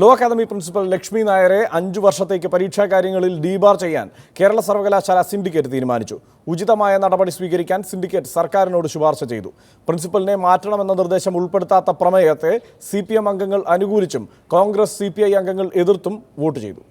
Law academy principal Lakshmi നായരെ അഞ്ചു വർഷത്തേക്ക് പരീക്ഷാ കാര്യങ്ങളിൽ ഡീബാർ ചെയ്യാൻ കേരള സർവകലാശാല സിൻഡിക്കേറ്റ് തീരുമാനിച്ചു. ഉചിതമായ നടപടി സ്വീകരിക്കാൻ സിൻഡിക്കേറ്റ് സർക്കാരിനോട് ശുപാർശ ചെയ്തു. പ്രിൻസിപ്പലിനെ മാറ്റണമെന്ന നിർദ്ദേശം ഉൾപ്പെടുത്താത്ത പ്രമേയത്തെ സി അംഗങ്ങൾ അനുകൂലിച്ചും കോൺഗ്രസ് സി അംഗങ്ങൾ എതിർത്തും വോട്ട് ചെയ്തു.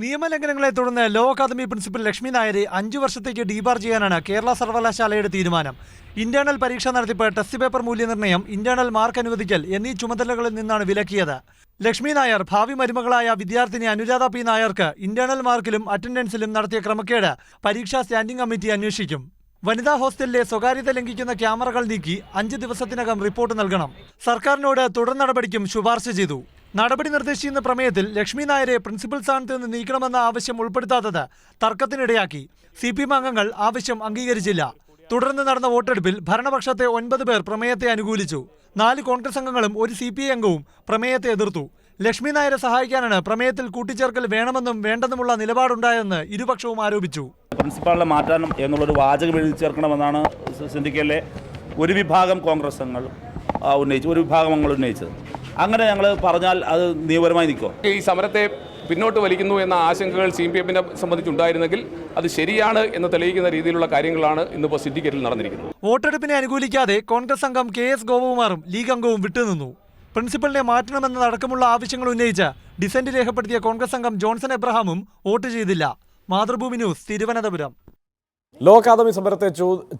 നിയമലംഘനങ്ങളെ തുടർന്ന് ലോ അക്കാദമി പ്രിൻസിപ്പൽ ലക്ഷ്മി നായരെ അഞ്ചു വർഷത്തേക്ക് ഡീബാർ ചെയ്യാനാണ് കേരള സർവകലാശാലയുടെ തീരുമാനം. ഇന്റേണൽ പരീക്ഷ നടത്തിപ്പ് ടെസ്റ്റ് പേപ്പർ മൂല്യനിർണയം ഇന്റേണൽ മാർക്ക് അനുവദിക്കൽ എന്നീ ചുമതലകളിൽ നിന്നാണ് വിലക്കിയത്. ലക്ഷ്മി നായർ ഭാവി മരുമകളായ വിദ്യാർത്ഥിനി അനുരാധ പി നായർക്ക് ഇന്റേണൽ മാർക്കിലും അറ്റൻഡൻസിലും നടത്തിയ ക്രമക്കേട് പരീക്ഷാ സ്റ്റാൻഡിംഗ് കമ്മിറ്റി അന്വേഷിക്കും. വനിതാ ഹോസ്റ്റലിലെ സ്വകാര്യത ലംഘിക്കുന്ന ക്യാമറകൾ നീക്കി അഞ്ച് ദിവസത്തിനകം റിപ്പോർട്ട് നൽകണം. സർക്കാരിനോട് തുടർ നടപടിക്കും ശുപാർശ ചെയ്തു. നടപടി നിർദ്ദേശിക്കുന്ന പ്രമേയത്തിൽ ലക്ഷ്മി നായരെ പ്രിൻസിപ്പൽ സ്ഥാനത്ത് നിന്ന് നീക്കണമെന്ന ആവശ്യം ഉൾപ്പെടുത്താത്തത് തർക്കത്തിനിടയാക്കി. സി പി എം അംഗങ്ങൾ ആവശ്യം അംഗീകരിച്ചില്ല. തുടർന്ന് നടന്ന വോട്ടെടുപ്പിൽ ഭരണപക്ഷത്തെ ഒൻപത് പേർ പ്രമേയത്തെ അനുകൂലിച്ചു. നാല് കോൺഗ്രസ് അംഗങ്ങളും ഒരു സി പി ഐ അംഗവും പ്രമേയത്തെ എതിർത്തു. ലക്ഷ്മി നായരെ സഹായിക്കാനാണ് പ്രമേയത്തിൽ കൂട്ടിച്ചേർക്കൽ വേണമെന്നും വേണ്ടെന്നുമുള്ള നിലപാടുണ്ടായെന്ന് ഇരുപക്ഷവും ആരോപിച്ചു. പ്രിൻസിപ്പാളിനെ മാറ്റാനും എന്നുള്ളൊരു വാചകം എഴുതി ചേർക്കണമെന്നാണ് സിൻഡിക്കേറ്റിലെ ഒരു വിഭാഗം കോൺഗ്രസ് അംഗങ്ങൾ ഉന്നയിച്ചു ഒരു വിഭാഗം അംഗങ്ങൾ ഉന്നയിച്ചത്. അങ്ങനെ ഞങ്ങൾ പറഞ്ഞാൽ അത് നിയമപരമായി നിൽക്കും ഈ സമരത്തെ പിന്നോട്ട് വലിക്കുന്നു എന്ന ആശങ്കകൾ സി പി എമ്മിനെ സംബന്ധിച്ചുണ്ടായിരുന്നെങ്കിൽ അത് ശരിയാണ് എന്ന് തെളിയിക്കുന്ന രീതിയിലുള്ള കാര്യങ്ങളാണ് ഇന്നിപ്പോൾ സിൻഡിക്കേറ്റിൽ നടന്നിരിക്കുന്നത്. വോട്ടെടുപ്പിനെ അനുകൂലിക്കാതെ കോൺഗ്രസ് അംഗം കെ എസ് ഗോപകുമാറും ലീഗ് അംഗവും വിട്ടുനിന്നു. പ്രിൻസിപ്പലിനെ മാറ്റണമെന്നതടക്കമുള്ള ആവശ്യങ്ങൾ ഉന്നയിച്ച ഡിസന്റ് രേഖപ്പെടുത്തിയ കോൺഗ്രസ് അംഗം ജോൺസൺ എബ്രഹാമും വോട്ട് ചെയ്തില്ല. Mathrubhumi news Thiruvananthapuram. Law academy സമരത്തെ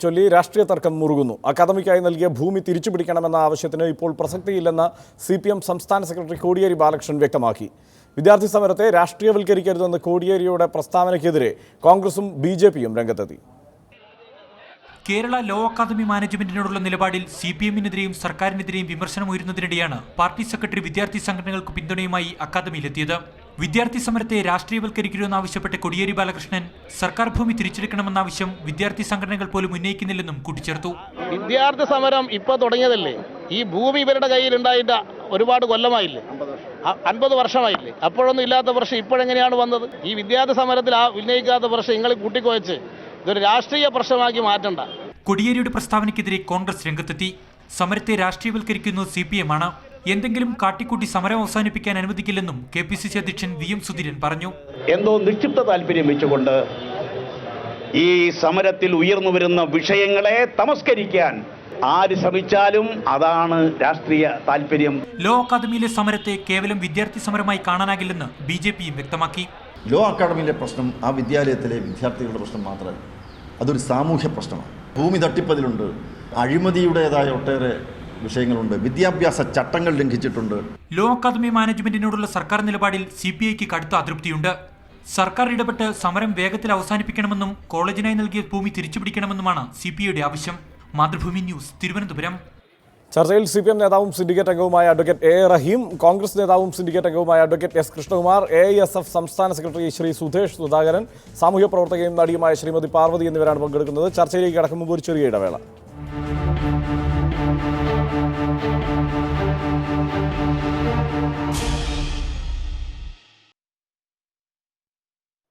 ചൊല്ലി രാഷ്ട്രീയ തർക്കം മുറുകുന്നു. അക്കാദമിക്കായി നൽകിയ ഭൂമി തിരിച്ചു പിടിക്കണമെന്ന ആവശ്യത്തിന് ഇപ്പോൾ പ്രസക്തിയില്ലെന്ന് സി പി എം സംസ്ഥാന സെക്രട്ടറി കോടിയേരി ബാലകൃഷ്ണൻ വ്യക്തമാക്കി. വിദ്യാർത്ഥി സമരത്തെ രാഷ്ട്രീയവൽക്കരിക്കരുതെന്ന് കോടിയേരിയുടെ പ്രസ്താവനയ്ക്കെതിരെ കോൺഗ്രസും ബി ജെ പിയും രംഗത്തെത്തി. കേരള ലോ അക്കാദമി മാനേജ്മെന്റിനോടുള്ള നിലപാടിൽ സി പി എമ്മിനെതിരെയും സർക്കാരിനെതിരെയും വിമർശനം ഉയരുന്നതിനിടെയാണ് പാർട്ടി സെക്രട്ടറി വിദ്യാർത്ഥി സംഘടനകൾക്ക് പിന്തുണയുമായി അക്കാദമിയിലെത്തിയത്. വിദ്യാർത്ഥി സമരത്തെ രാഷ്ട്രീയവൽക്കരിക്കരുതെന്നാവശ്യപ്പെട്ട് കൊടിയേരി ബാലകൃഷ്ണൻ സർക്കാർ ഭൂമി തിരിച്ചെടുക്കണമെന്ന ആവശ്യം വിദ്യാർത്ഥി സംഘടനകൾ പോലും ഉന്നയിക്കുന്നില്ലെന്നും കൂട്ടിച്ചേർത്തു. വിദ്യാർത്ഥി സമരം ഇപ്പൊ തുടങ്ങിയതല്ലേ? ഈ ഭൂമി ഇവരുടെ കയ്യിൽ ഉണ്ടായിട്ട് ഒരുപാട് കൊല്ലമായില്ലേ? അൻപത് വർഷമായില്ലേ? അപ്പോഴൊന്നും ഇല്ലാത്ത പ്രശ്നം ഇപ്പോഴെങ്ങനെയാണ് വന്നത്? ഈ വിദ്യാർത്ഥി സമരത്തിൽ ആ ഉന്നയിക്കാത്ത വർഷം നിങ്ങൾ കൂട്ടിക്കുവച്ച് ഇതൊരു രാഷ്ട്രീയ പ്രശ്നമാക്കി മാറ്റണ്ട. കൊടിയേരിയുടെ പ്രസ്താവനയ്ക്കെതിരെ കോൺഗ്രസ് രംഗത്തെത്തി. സമരത്തെ രാഷ്ട്രീയവൽക്കരിക്കുന്നത് സി പി എം ആണ്. എന്തെങ്കിലും കാട്ടിക്കൂട്ടി സമരം അവസാനിപ്പിക്കാൻ അനുവദിക്കില്ലെന്നും കെ പി സി സി അധ്യക്ഷൻ വി എം സുധീരൻ പറഞ്ഞു. എന്തോ നിക്ഷിപ്ത താല്പര്യം വെച്ചുകൊണ്ട് ഈ സമരത്തിൽ ഉയർന്നു വരുന്ന വിഷയങ്ങളെ തമസ്കരിക്കാൻ ആര് ശ്രമിച്ചാലും അതാണ് രാഷ്ട്രീയ താല്പര്യം. ലോ അക്കാദമിയിലെ സമരത്തെ കേവലം വിദ്യാർത്ഥി സമരമായി കാണാനാകില്ലെന്ന് ബി ജെ പിയും വ്യക്തമാക്കി. ലോ അക്കാദമിയിലെ പ്രശ്നം ആ വിദ്യാലയത്തിലെ വിദ്യാർത്ഥികളുടെ പ്രശ്നം മാത്രമല്ല. അതൊരു സാമൂഹ്യ പ്രശ്നമാണ്. ഭൂമി തട്ടിപ്പതിലുണ്ട്. അഴിമതിയുടേതായ ഒട്ടേറെ വിഷയങ്ങളുണ്ട്. വിദ്യാഭ്യാസ ചട്ടങ്ങൾ ലംഘിച്ചിട്ടുണ്ട്. ലോ അക്കാദമി മാനേജ്മെന്റിനോടുള്ള സർക്കാർ നിലപാടിൽ സി പി ഐക്ക് കടുത്ത അതൃപ്തിയുണ്ട്. സർക്കാർ ഇടപെട്ട് സമരം വേഗത്തിൽ അവസാനിപ്പിക്കണമെന്നും കോളേജിനായി നൽകിയ ഭൂമി തിരിച്ചുപിടിക്കണമെന്നുമാണ് സി പി ഐയുടെ ആവശ്യം. മാതൃഭൂമി ന്യൂസ് തിരുവനന്തപുരം. ചർച്ചയിൽ സി പി എം നേതാവും സിൻഡിക്കേറ്റ് അംഗവുമായ അഡ്വക്കേറ്റ് എ റഹീം കോൺഗ്രസ് നേതാവും സിൻഡിക്കേറ്റ് അംഗവുമായ advocate S Krishnakumar A S F സംസ്ഥാന സെക്രട്ടറി ശ്രീ സുധേഷ് സുധാകരൻ സാമൂഹ്യ പ്രവർത്തകയും നടിയുമായ ശ്രീമതി പാർവതി എന്നിവരാണ് പങ്കെടുക്കുന്നത്. ചർച്ചയിലേക്ക് കടക്കും മുമ്പ് ഒരു ചെറിയ ഇടവേള.